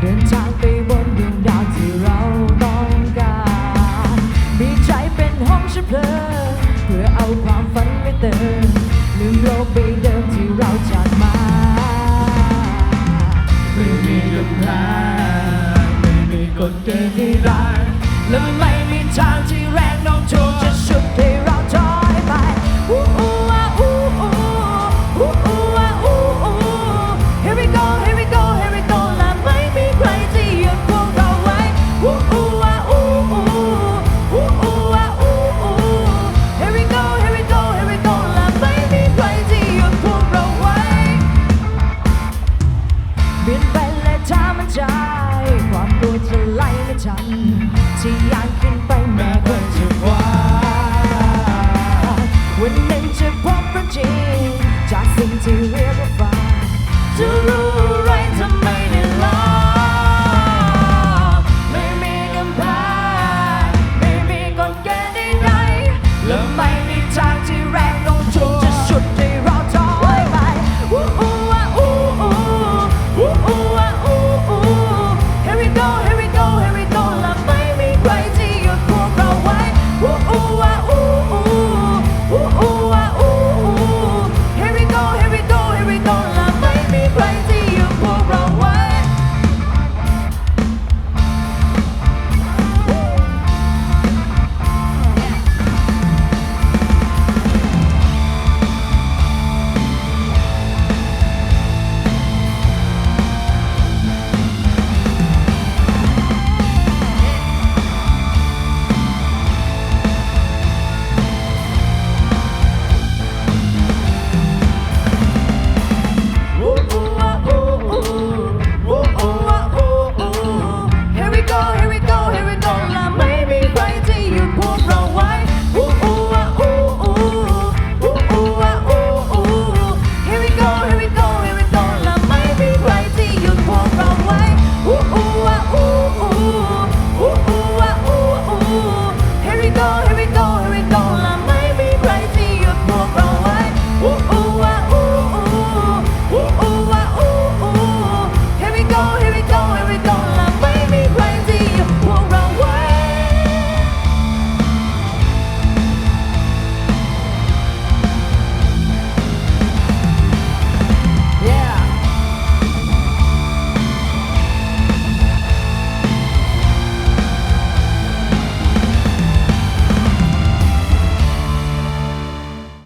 เดินทางไปบนดวงดาวที่เราต้องการ มีใจเป็นห้องเชื้อเพลิงเพื่อเอาความฝันไปเติมลืมโลกไปเดิมที่เราจากมาไม่มีหยุดแไม่มีกฎเกณฑ์ที่ร้ายและไม่มีทางที่แรงโน้มถ่ว ใจ ความกลัวจะไล่ไม่ทันที่ยานขึ้นไปแม้คนจะคว้าวันหนึ่งจะพบความจริงจากสิ่งที่เรียกว่าฝันจะรู้